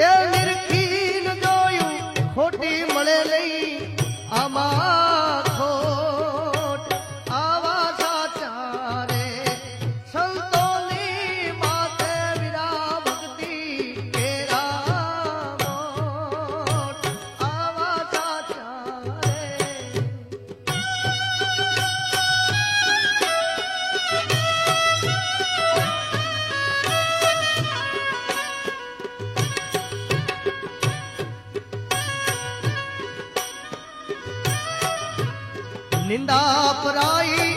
એ મિરખી જોયું ખોટી મળે લઈ નિંદા પરાઈ